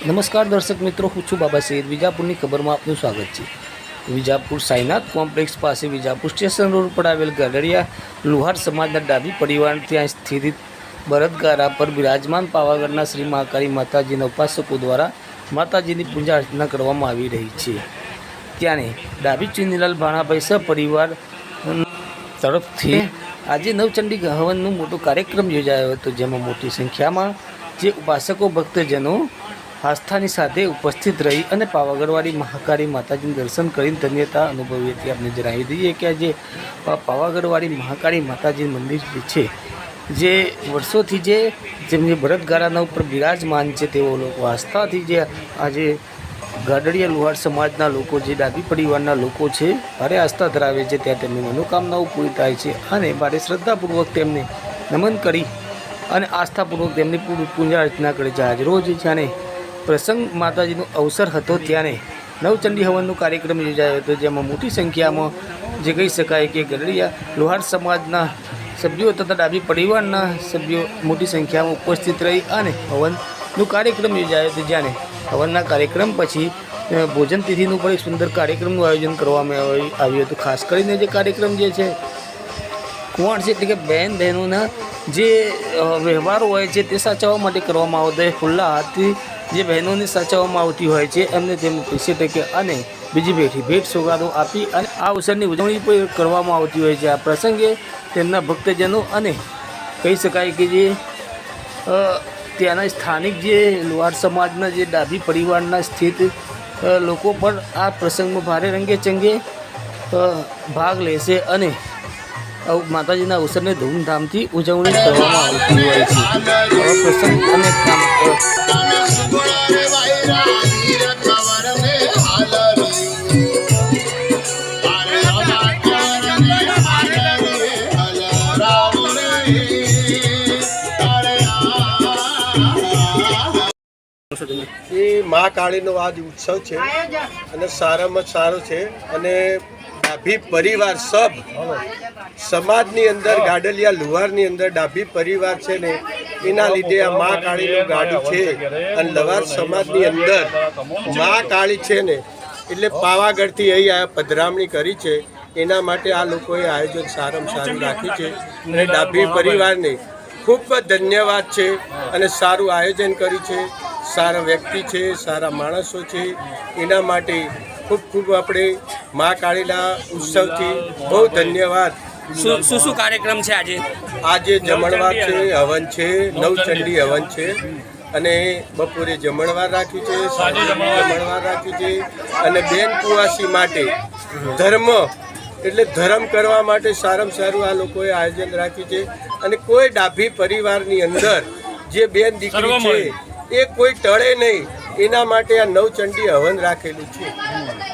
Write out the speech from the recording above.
નમસ્કાર દર્શક મિત્રો, હું છું બાબા સૈયદ વિજાપુરની ખબરમાં આપનું સ્વાગત છે. વિજાપુર સાઈનાથ કોમ્પ્લેક્સ પાસે વિજાપુર સ્ટેશન રોડ પર આવેલ ગઢડિયા લુહાર સમાજના ડાબી પરિવાર ત્યાં સ્થિત બળદગારા પર બિરાજમાન પાવાગઢના શ્રી મહાકાળી માતાજીના ઉપાસકો દ્વારા માતાજીની પૂજા અર્ચના કરવામાં આવી રહી છે. ત્યારે ડાબી ચુનીલાલ ભાણાભાઈ સહપરિવાર તરફથી આજે નવચંડી હવનનો મોટો કાર્યક્રમ યોજાયો હતો, જેમાં મોટી સંખ્યામાં જે ઉપાસકો, ભક્તજનો આસ્થાની સાથે ઉપસ્થિત રહી અને પાવાગઢવાળી મહાકાળી માતાજીનું દર્શન કરીને ધન્યતા અનુભવી હતી આપણે જણાવી દઈએ કે આજે પાવાગઢવાળી મહાકાળી માતાજી મંદિર જે છે, જે વર્ષોથી જે જેમની ભરતગારાના ઉપર બિરાજમાન છે, તેઓ લોકો આસ્થાથી જે આજે ગાડડિયા લુહાર સમાજના લોકો જે ડાબી પરિવારના લોકો છે, ભારે આસ્થા ધરાવે છે, ત્યાં તેમની મનોકામનાઓ પૂરી થાય છે અને ભારે શ્રદ્ધાપૂર્વક તેમને નમન કરી અને આસ્થાપૂર્વક તેમની પૂજા અર્ચના કરે છે. આજ રોજ જાણે પ્રસંગ માતાજીનો અવસર હતો ત્યારે નવચંડી હવનનો કાર્યક્રમ યોજાયો હતો, જેમાં મોટી સંખ્યામાં જે કહી શકાય કે ગરડિયા લોહાર સમાજના સભ્યો તથા ડાબી પરિવારના સભ્યો મોટી સંખ્યામાં ઉપસ્થિત રહી અને હવનનો કાર્યક્રમ યોજાયો હતો, જ્યારે હવનના કાર્યક્રમ પછી ભોજન તિથિનું પણ એક સુંદર કાર્યક્રમનું આયોજન કરવામાં આવી- આવ્યું હતું. ખાસ કરીને જે કાર્યક્રમ જે છે કુંવાણ છે એટલે કે બહેન બહેનોના જે વ્યવહારો હોય છે તે સાચવવા માટે કરવામાં આવતો હોય ખુલ્લા હાથથી જે બહેનોને સાચવવામાં આવતી હોય છે, એમને તેમને પૈસે ટકે અને બીજી ભેટી ભેટ સોગાદો આપી અને આ અવસરની ઉજવણી પણ કરવામાં આવતી હોય છે. આ પ્રસંગે તેમના ભક્તજનો અને કહી શકાય કે જે ત્યાંના સ્થાનિક જે લુહાર સમાજના જે ડાબી પરિવારના સ્થિત લોકો પણ આ પ્રસંગમાં ભારે રંગે ચંગે ભાગ લેશે અને માતાજીના અવસરને ધૂમધામથી ઉજવણી કરવામાં આવતી હોય છે. પ્રસંગ અને એ મા કાળીનો આજ ઉત્સવ છે અને સારામાં સારો છે અને ડાભી પરિવાર સબ સમાજની અંદર ગાડલિયા લુહારની અંદર ડાભી પરિવાર છે ને, એના લીધે આ મા કાળીનું ગાડું છે. અને લવાર સમાજની અંદર મા કાળી છે ને, એટલે પાવાગઢથી અહીં આ પધરામણી કરી છે. એના માટે આ લોકોએ આયોજન સારામાં સારું રાખ્યું છે. અને ડાભી પરિવારને ખૂબ ધન્યવાદ છે અને સારું આયોજન કર્યું છે. સારા વ્યક્તિ છે સારા માણસો છે. એના માટે ખૂબ ખૂબ આપણે મા કાળીના ઉત્સવથી બહુ ધન્યવાદ. શું શું કાર્યક્રમ છે આજે? આજે જમણવાર છે હવન છે નવચંડી હવન છે. અને બપોરે જમણવાર રાખ્યું છે સાંજે જમણવાર રાખ્યું છે. અને બેન કુવાસી માટે ધર્મ એટલે ધર્મ કરવા માટે સારામાં સારું આ લોકોએ આયોજન રાખ્યું છે. અને કોઈ ડાભી પરિવારની અંદર જે બેન દીકરી છે એ કોઈ ટળે નહીં. એના માટે આ નવચંડી હવન રાખેલું છે.